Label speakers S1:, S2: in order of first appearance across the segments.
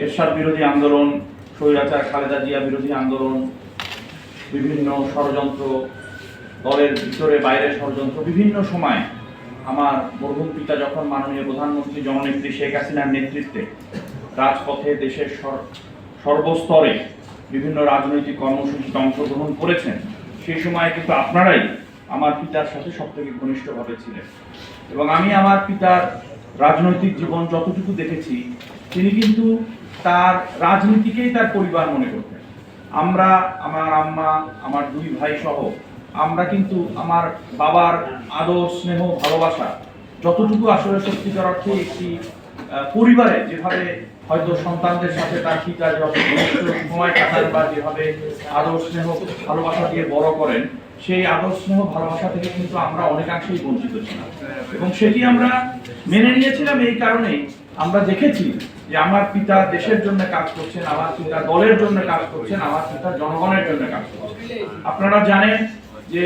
S1: এরশাদ বিরোধী আন্দোলন, স্বৈরাচার খালেদা জিয়া বিরোধী আন্দোলন, বিভিন্ন ষড়যন্ত্র দলের ভিতরে বাইরে ষড়যন্ত্র বিভিন্ন সময় আমার মরহুম পিতা যখন মাননীয় প্রধানমন্ত্রী জননেত্রী শেখ হাসিনার নেতৃত্বে রাজপথে দেশের সর- সর্বস্তরে বিভিন্ন রাজনৈতিক কর্মসূচিতে অংশগ্রহণ করেছেন, সেই সময় কিন্তু আপনারাই আমার পিতার সাথে সব থেকে ঘনিষ্ঠভাবে ছিলেন। এবং আমি আমার পিতার রাজনৈতিক জীবন যতটুকু দেখেছি, তিনি কিন্তু তার রাজনীতিকেই তার পরিবার মনে করতেন আমরা, আমার আম্মা, আমার দুই ভাই সহ, আমরা কিন্তু আমার বাবার আদর, স্নেহ, ভালোবাসা যতটুকু আসলে সত্যিকার অর্থে একটি পরিবারে যেভাবে হয়তো সন্তানদের সাথে তার পিতা সময় কাটান বা যেভাবে আদর, স্নেহ, ভালোবাসা দিয়ে বড় করেন, সেই আদর, স্নেহ, ভালোবাসা থেকে কিন্তু আমরা অনেকাংশেই বঞ্চিত ছিলাম। এবং সেটি আমরা মেনে নিয়েছিলাম এই কারণেই আমরা দেখেছি যে আমার পিতা দেশের জন্য কাজ করছেন, আমার পিতা দলের জন্য কাজ করছেন, আমার পিতা জনগণের জন্য কাজ করছেন। আপনারা জানেন যে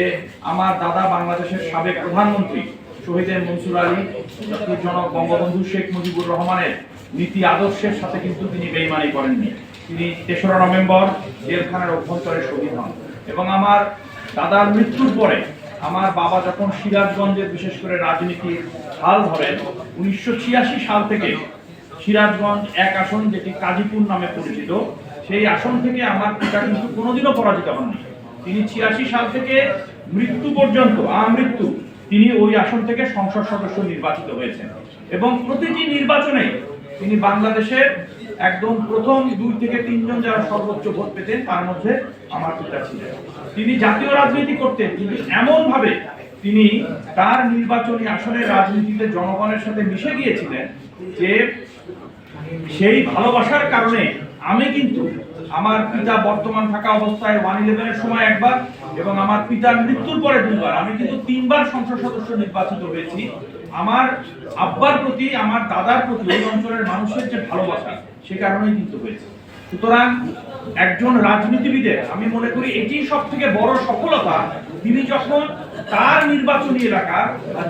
S1: আমার দাদা বাংলাদেশের সাবেক প্রধানমন্ত্রী শহীদের মনসুর আলী জনক বঙ্গবন্ধু শেখ মুজিবুর রহমানের নীতি আদর্শের সাথে কিন্তু তিনি বেইমানি করেননি। তিনি তেসরা নভেম্বর জেলখানার অভ্যন্তরে শহীদ হন এবং আমার দাদার মৃত্যুর পরে আমার বাবা যখন সিরাজগঞ্জের বিশেষ করে রাজনীতির হাল ধরেন, উনিশশো ছিয়াশি সাল থেকে সিরাজগঞ্জ এক আসন যেটি কাজীপুর নামে পরিচিত, সেই আসন থেকে আমার পিতা কিন্তু কোনোদিনও পরাজিত হননি। তিনি ছিয়াশি সাল থেকে মৃত্যু পর্যন্ত, আমৃত্যু, তিনি ওই আসন থেকে সংসদ সদস্য নির্বাচিত হয়েছেন। এবং প্রতিটি নির্বাচনে তিনি বাংলাদেশের একদম প্রথম দুই থেকে তিনজন যারা সর্বোচ্চ ভোট পেতেন, তার মধ্যে আমার পিতা ছিলেন। তিনি জাতীয় রাজনীতি করতেন, কিন্তু এমন ভাবে তিনি তার নির্বাচনী আসনের রাজনীতিতে জনগণের সাথে মিশে গিয়েছিলেন যে সেই ভালোবাসার কারণে আমি কিন্তু আমার পিতা বর্তমান থাকা অবস্থায় ওয়ান ইলেভেনের সময় একবার এবং আমার পিতার মৃত্যুর পরে দুইবার। আমি কিন্তু তিনবার সংসদ সদস্য নির্বাচিত হয়েছি। আমার আব্বার প্রতি, আমার দাদার প্রতি ওই অঞ্চলের মানুষের যে ভালোবাসা, সে কারণেই কিন্তু হয়েছে। সুতরাং একজন রাজনীতিবিদের আমি মনে করি এটি সব থেকে বড় সফলতা তিনি যখন তার নির্বাচনী এলাকা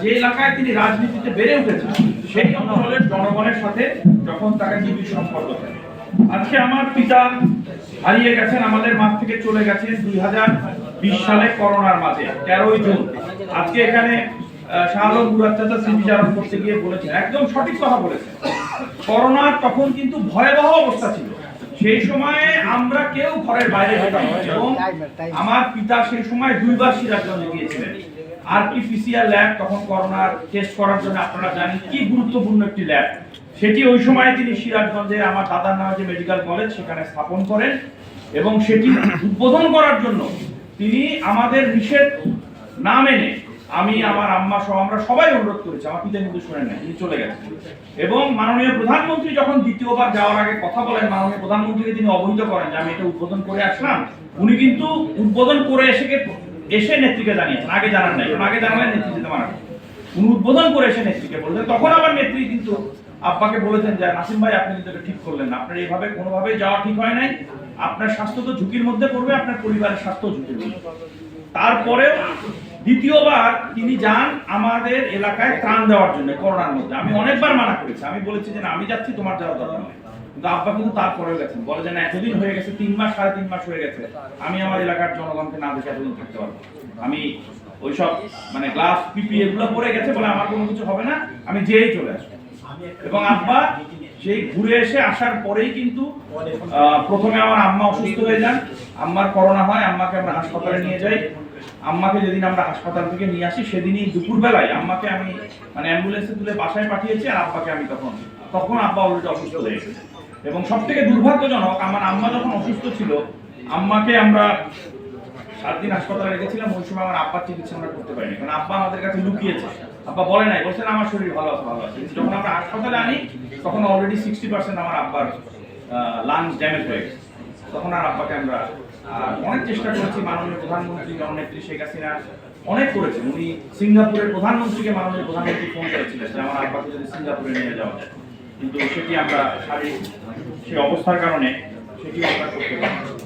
S1: যে এলাকায় তিনি রাজনীতিতে বেড়ে উঠেছেন সেই অঞ্চলের জনগণের সাথে যখন তাকে নিবিড় সম্পর্ক আজকে আমার পিতা হারিয়ে গেছেন আমাদের মাঠ থেকে চলে গেছেন দুই হাজার বিশ সালে করোনার মাঝে তেরোই জুন। আজকে এখানে আহ, শাহ আলম মুরাদ স্মৃতিচারণ করতে গিয়ে বলেছেন একদম সঠিক কথা বলেছেন। করোনার তখন কিন্তু ভয়াবহ অবস্থা ছিল। সেই সময়ে আমরা কেউ ঘরের বাইরে যেতাম এবং আমার পিতা সেই সময় দুইবার সিরাজগঞ্জে গিয়েছিলেন। আর কি পিসিআর ল্যাব তখন করোনার টেস্ট করার জন্য আপনারা জানেন কি গুরুত্বপূর্ণ একটি ল্যাব সেটি ওই সময় তিনি সিরাজগঞ্জে আমার দাদার নামে যে মেডিকেল কলেজ সেখানে স্থাপন করেন এবং সেটি উদ্বোধন করার জন্য তিনি আমাদের নিষেধ না মেনে আমি, আমার আম্মা সহ আমরা সবাই অনুরোধ করেছি, আমার পিতা কিন্তু শুনেন না তিনি চলে গেছেন। এবং মাননীয় প্রধানমন্ত্রী যখন দ্বিতীয়বার যাওয়ার আগে কথা বলেন, মাননীয় প্রধানমন্ত্রীকে তিনি অবহিত করেন যে আমি এটা উদ্বোধন করে আসলাম, উনি কিন্তু উদ্বোধন করে এসে এসে নেত্রীকে জানিয়েছেন, আগে জানান নাই, আগে জানালে নেত্রী যেতে উনি উদ্বোধন করে এসে নেত্রীকে বললেন, তখন আবার নেত্রী কিন্তু আব্বাকে বলেছেন যে, নাসিম ভাই, আপনি কিন্তু এটা ঠিক করলেন না, আপনার এইভাবে কোনোভাবে যাওয়া ঠিক হয় নাই, আপনার স্বাস্থ্য তো ঝুঁকির মধ্যে পড়বে, আপনার পরিবারের স্বাস্থ্য ঝুঁকির মধ্যে তারপরেও দ্বিতীয়বার তিনি যান আমাদের এলাকায় ত্রাণ দেওয়ার জন্য করোনার মধ্যে। আমি অনেকবার মানা করেছি। আমি বলেছি যে না, আমি যাচ্ছি, তোমার যাওয়ার দরকার নেই। কিন্তু আব্বা কিন্তু তারপরেও গেছেন। বলে যে না, এতদিন হয়ে গেছে, তিন মাস, সাড়ে তিন মাস হয়ে গেছে। আমি আমার এলাকার জনগণকে না দেখে এতদিন থাকতে পারব। আমি ওইসব মানে গ্লাস, পিপি এগুলো পরে গেছে বলে আমার কোনো কিছু হবে না। আমি যেই চলে আসব। এবং আব্বা সেই ঘুরে এসে আসার পরেই কিন্তু প্রথমে আমার আম্মা অসুস্থ হয়ে যান। আম্মার করোনা হয়, আম্মাকে আমরা হাসপাতালে নিয়ে যাই। আম্মাকে যেদিন আমরা হাসপাতাল থেকে নিয়ে আসি, সেদিনই দুপুরবেলায় আম্মাকে আমি মানে অ্যাম্বুলেন্সে তুলে বাসায় পাঠিয়েছি আর আব্বাকে আমি তখন তখন আব্বা অলরেডি অসুস্থ হয়ে গেছে। এবং সব থেকে দুর্ভাগ্যজনক, আমার আম্মা যখন অসুস্থ ছিল, আম্মাকে আমরা সাত দিন হাসপাতালে রেখেছিলাম, ওই সময় আমার আব্বার চিকিৎসা আমরা করতে পারিনি। কারণ আব্বা আমাদের কাছে লুকিয়েছে। আব্বা বলে নাই বলছেন আমার শরীর ভালো আছে ভালো আছে। যখন আমরা হাসপাতালে আনি, তখন অলরেডি সিক্সটি পার্সেন্ট আমার আব্বার লাংস ড্যামেজ হয়ে গেছে। তখন আর আব্বাকে আমরা অনেক চেষ্টা করেছি মাননীয় প্রধানমন্ত্রী জননেত্রী শেখ হাসিনা অনেক করেছেন। উনি সিঙ্গাপুরের প্রধানমন্ত্রীকে মাননীয় প্রধানমন্ত্রী ফোন করেছিলেন যে আমার আব্বাকে যদি সিঙ্গাপুরে নিয়ে যাওয়া যায়। কিন্তু সেটি আমরা শারীরিক সেই অবস্থার কারণে সেটি আমরা করতে পারি